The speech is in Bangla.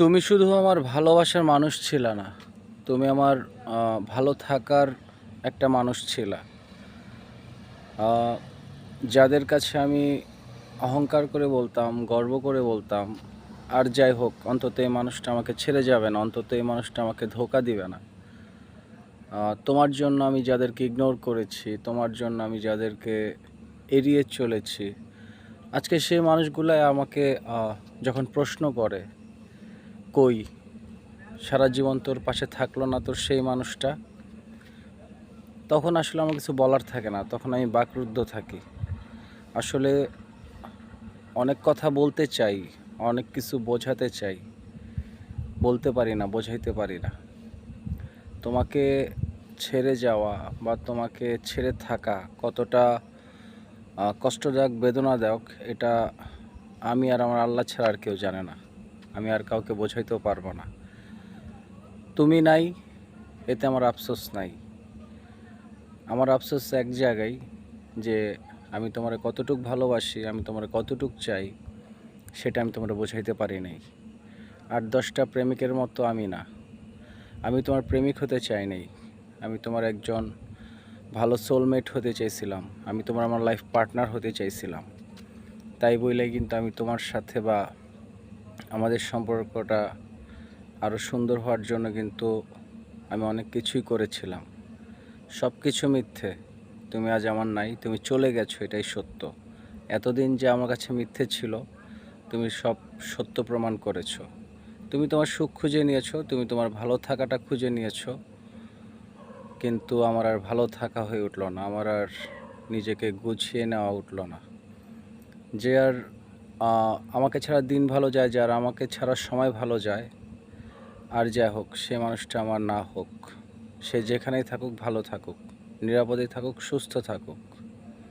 তুমি শুধু আমার ভালোবাসার মানুষ ছিল না, তুমি আমার ভালো থাকার একটা মানুষ ছিল। যাদের কাছে আমি অহংকার করে বলতাম, গর্ব করে বলতাম, আর যাই হোক, অন্তত এই মানুষটা আমাকে ছেড়ে যাবে না, অন্তত এই মানুষটা আমাকে ধোকা দিবে না। তোমার জন্য আমি যাদেরকে ইগনোর করেছি, তোমার জন্য আমি যাদেরকে এড়িয়ে চলেছি। আজকে সেই মানুষগুলাই আমাকে যখন প্রশ্ন করে কই? সারা জীবন তোর পাশে থাকল না তোর সেই মানুষটা? তখন আসলে আমার কিছু বলার থাকে না, তখন আমি বাকরুদ্ধ থাকি। আসলে অনেক কথা বলতে চাই, অনেক কিছু বোঝাতে চাই। বলতে পারি না, বোঝাইতে পারি না। তোমাকে ছেড়ে যাওয়া বা তোমাকে ছেড়ে থাকা কতটা কষ্টদায়ক, বেদনাদায়ক, এটা আমি আর আমার আল্লাহ ছাড়া আর কেউ জানে না। আমি আর কাউকে বোঝাইতেও পারব না। তুমি নাই, এতে আমার আফসোস নাই। আমার আফসোস এক জায়গায় যে আমি তোমার কতটুক ভালোবাসি, আমি তোমার কতটুক চাই, সেটা আমি তোমার বোঝাইতে পারি নাই। আর দশটা প্রেমিকের মতো আমি না। আমি তোমার প্রেমিক হতে চাই নাই। আমি তোমার একজন ভালো সোলমেট হতে চাইছিলাম। আমি তোমার আমার লাইফ পার্টনার হতে চাইছিলাম। তাই বইলে কিন্তু আমি তোমার সাথে বা আমাদের সম্পর্কটা আরও সুন্দর হওয়ার জন্য কিন্তু আমি অনেক কিছুই করেছিলাম। সব কিছু মিথ্যে। তুমি আজ আমার নাই, তুমি চলে গেছো, এটাই সত্য। এতদিন যে আমার কাছে মিথ্যে ছিল, তুমি সব সত্য প্রমাণ করেছ। তুমি তোমার সুখ খুঁজে নিয়েছো, তুমি তোমার ভালো থাকাটা খুঁজে নিয়েছো। কিন্তু আমার আর ভালো থাকা হয়ে উঠল না, আমার আর নিজেকে গুছিয়ে নেওয়া উঠল না। যে আর আমাকে ছাড়া দিন ভালো যায়, যার আমাকে ছাড়া সময় ভালো যায়, আর যাই হোক, সে মানুষটা আমার না হোক। সে যেখানেই থাকুক, ভালো থাকুক নিরাপদে থাকুক, সুস্থ থাকুক।